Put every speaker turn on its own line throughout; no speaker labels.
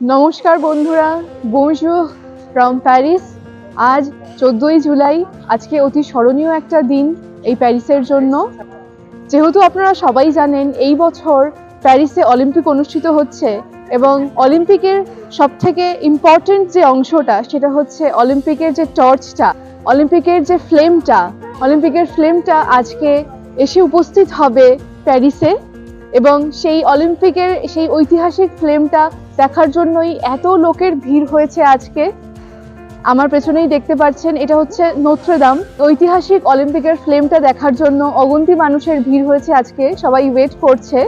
নমস্কার বন্ধুরা বংশু from Paris আজ চোদ্দোই জুলাই, আজকে অতি স্মরণীয় একটা দিন এই প্যারিসের জন্য। যেহেতু আপনারা সবাই জানেন, এই বছর প্যারিসে অলিম্পিক অনুষ্ঠিত হচ্ছে এবং অলিম্পিকের সব থেকে ইম্পর্টেন্ট যে অংশটা, সেটা হচ্ছে অলিম্পিকের যে টর্চটা অলিম্পিকের যে ফ্লেমটা অলিম্পিকের ফ্লেমটা আজকে এসে উপস্থিত হবে প্যারিসে। এবং সেই অলিম্পিকের সেই ঐতিহাসিক ফ্লেমটা দেখার জন্যই এত লোকের ভিড় হয়েছে আজকে। আমার পেছনেই দেখতে পাচ্ছেন, এটা হচ্ছে নোত্রদাম। ঐতিহাসিক অলিম্পিকের ফ্লেমটা দেখার জন্য অগন্তি মানুষের ভিড় হয়েছে আজকে, সবাই ওয়েট করছে।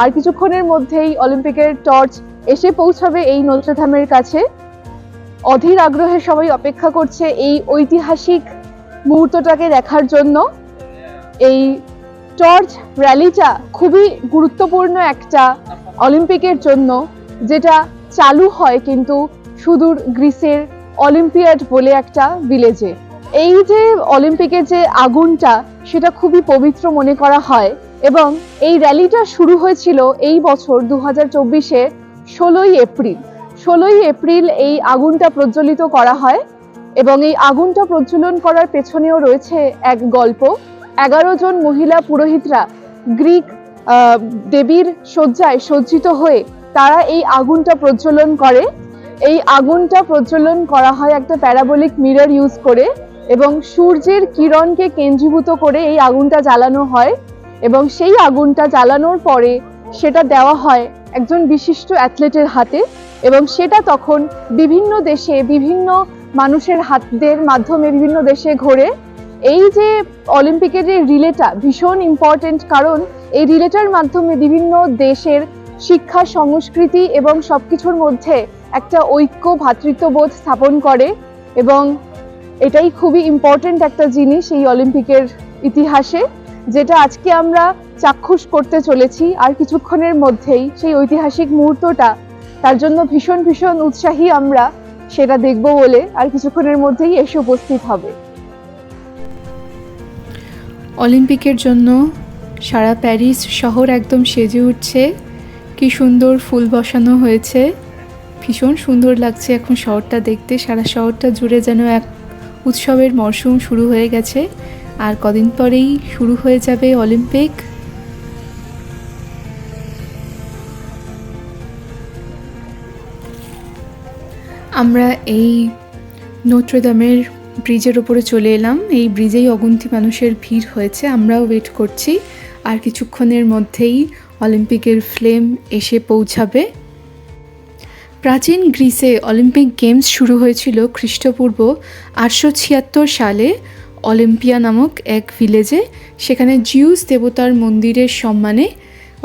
আর কিছুক্ষণের মধ্যেই অলিম্পিকের টর্চ এসে পৌঁছাবে এই নোত্রধামের কাছে। অধীর আগ্রহে সবাই অপেক্ষা করছে এই ঐতিহাসিক মুহূর্তটাকে দেখার জন্য। এই টর্চ র্যালিটা খুবই গুরুত্বপূর্ণ একটা অলিম্পিকের জন্য, যেটা চালু হয় কিন্তু সুদূর গ্রিসের অলিম্পিয়াড বলে একটা ভিলেজে। এই যে অলিম্পিকের যে আগুনটা, সেটা খুবই পবিত্র মনে করা হয় এবং এই র্যালিটা শুরু হয়েছিল এই বছর দু হাজার চব্বিশে ষোলোই এপ্রিল। ষোলোই এপ্রিল এই আগুনটা প্রজ্বলিত করা হয় এবং এই আগুনটা প্রজ্বলন করার পেছনেও রয়েছে এক গল্প। এগারো জন মহিলা পুরোহিতরা গ্রিক দেবীর শয্যায় সজ্জিত হয়ে তারা এই আগুনটা প্রজ্বলন করে। এই আগুনটা প্রজ্বলন করা হয় একটা প্যারাবোলিক মিরর ইউজ করে এবং সূর্যের কিরণকে কেন্দ্রীভূত করে এই আগুনটা জ্বালানো হয় এবং সেই আগুনটা জ্বালানোর পরে সেটা দেওয়া হয় একজন বিশিষ্ট অ্যাথলেটের হাতে এবং সেটা তখন বিভিন্ন দেশে বিভিন্ন মানুষের হাতদের মাধ্যমে বিভিন্ন দেশে ঘোরে। এই যে অলিম্পিকের যে রিলেটা, ভীষণ ইম্পর্টেন্ট কারণ এই রিলেটার মাধ্যমে বিভিন্ন দেশের শিক্ষা, সংস্কৃতি এবং সব কিছুর মধ্যে একটা ঐক্য ভ্রাতৃত্ববোধ স্থাপন করে এবং এটাই খুবই ইম্পর্টেন্ট একটা জিনিস এই অলিম্পিকের ইতিহাসে, যেটা আজকে আমরা চাক্ষুষ করতে চলেছি আর কিছুক্ষণের মধ্যেই সেই ঐতিহাসিক মুহূর্তটা, তার জন্য ভীষণ ভীষণ উৎসাহী আমরা সেটা দেখব বলে আর কিছুক্ষণের মধ্যেই এসে উপস্থিত হবে।
অলিম্পিকের জন্য সারা প্যারিস শহর একদম সেজে উঠছে। কি সুন্দর ফুল বসানো হয়েছে। ভীষণ সুন্দর লাগছে এখন শহরটা দেখতে। সারা শহরটা জুড়ে যেন এক উৎসবের মরশুম শুরু হয়ে গেছে। আর কদিন পরেই শুরু হয়ে যাবে অলিম্পিক। আমরা এই নোট্রোদামের ব্রিজের ওপরে চলে এলাম। এই ব্রিজেই অগুন্তি মানুষের ভিড় হয়েছে। আমরাও ওয়েট করছি। আর কিছুক্ষণের মধ্যেই অলিম্পিকের ফ্লেম এসে পৌঁছাবে। প্রাচীন গ্রিসে অলিম্পিক গেমস শুরু হয়েছিল খ্রিস্টপূর্ব আটশো ছিয়াত্তর সালে অলিম্পিয়া নামক এক ভিলেজে সেখানে জিউস দেবতার মন্দিরের সম্মানে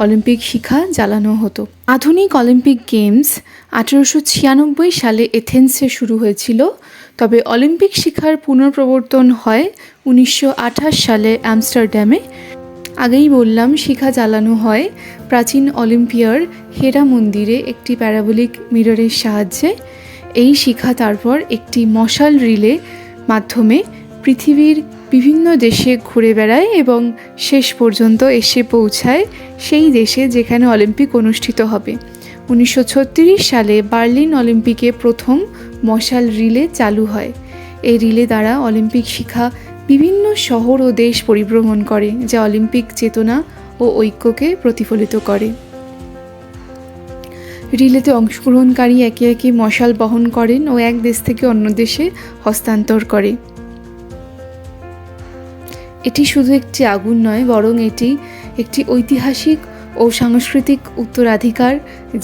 অলিম্পিক শিখা জ্বালানো হতো। আধুনিক অলিম্পিক গেমস আঠেরোশো ছিয়ানব্বই সালে এথেন্সে শুরু হয়েছিল, তবে অলিম্পিক শিখার পুনঃপ্রবর্তন হয় উনিশশো আঠাশ সালে আমস্টারডামে আগেই বললাম, শিখা জ্বালানো হয় প্রাচীন অলিম্পিয়ার হেরা মন্দিরে একটি প্যারাবোলিক মিররের সাহায্যে। এই শিখা তারপর একটি মশাল রিলে মাধ্যমে পৃথিবীর বিভিন্ন দেশে ঘুরে বেড়ায় এবং শেষ পর্যন্ত এসে পৌঁছায় সেই দেশে যেখানে অলিম্পিক অনুষ্ঠিত হবে। উনিশশো ছত্রিশ সালে বার্লিন অলিম্পিকে প্রথম মশাল রিলে চালু হয়। এই রিলে দ্বারা অলিম্পিক শিখা বিভিন্ন শহর ও দেশ পরিভ্রমণ করে, যা অলিম্পিক চেতনা ও ঐক্যকে প্রতিফলিত করে। রিলেতে অংশগ্রহণকারী একে একে মশাল বহন করেন ও এক দেশ থেকে অন্য দেশে হস্তান্তর করে। এটি শুধু একটি আগুন নয়, বরং এটি একটি ঐতিহাসিক ও সাংস্কৃতিক উত্তরাধিকার,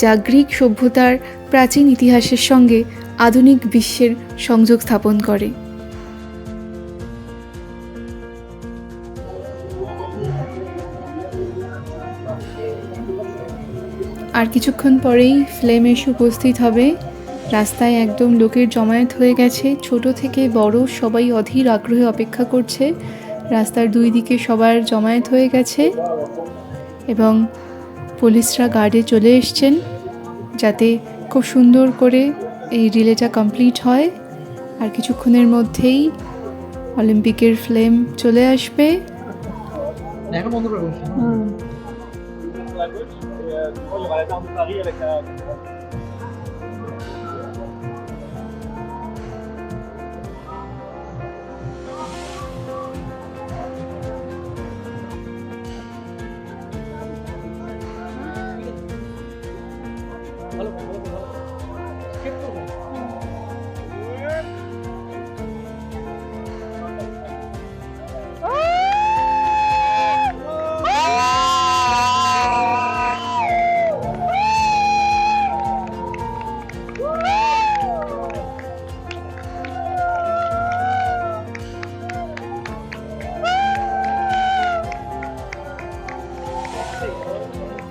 যা গ্রিক সভ্যতার প্রাচীন ইতিহাসের সঙ্গে আধুনিক বিশ্বের সংযোগ স্থাপন করে। আর কিছুক্ষণ পরেই ফ্লেম এসে উপস্থিত হবে। রাস্তায় একদম লোকের জমায়েত হয়ে গেছে। ছোট থেকে বড় সবাই অধীর আগ্রহে অপেক্ষা করছে। রাস্তার দুই দিকে সবার জমায়েত হয়ে গেছে এবং পুলিশরা গার্ডে চলে এসছেন যাতে খুব সুন্দর করে এই রিলেটা কমপ্লিট হয় আর কিছুক্ষণের মধ্যেই অলিম্পিকের ফ্লেম চলে আসবে।
ভালো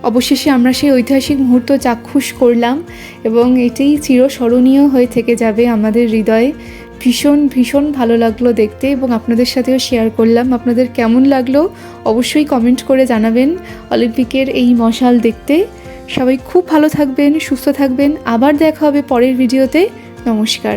অবশেষে আমরা সেই ঐতিহাসিক মুহূর্ত চাক্ষুষ করলাম এবং এটাই চিরস্মরণীয় হয়ে থেকে যাবে আমাদের হৃদয়ে। ভীষণ ভীষণ ভালো লাগল দেখতে এবং আপনাদের সাথেও শেয়ার করলাম। আপনাদের কেমন লাগল অবশ্যই কমেন্ট করে জানাবেন অলিম্পিকের এই মশাল দেখতে। সবাই খুব ভালো থাকবেন, সুস্থ থাকবেন। আবার দেখা হবে পরের ভিডিওতে নমস্কার।